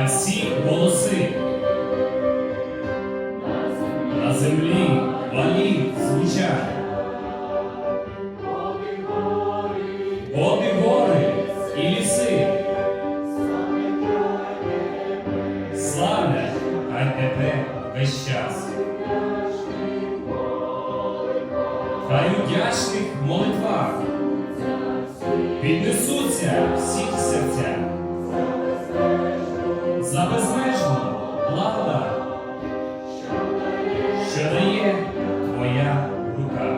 А всі голоси на землі вони звучать. Обі гори і ліси. Славне, хай тебе весь час. Хай у вдячних молитвах піднесуться всіх за безмежну благодать, що дає твоя рука.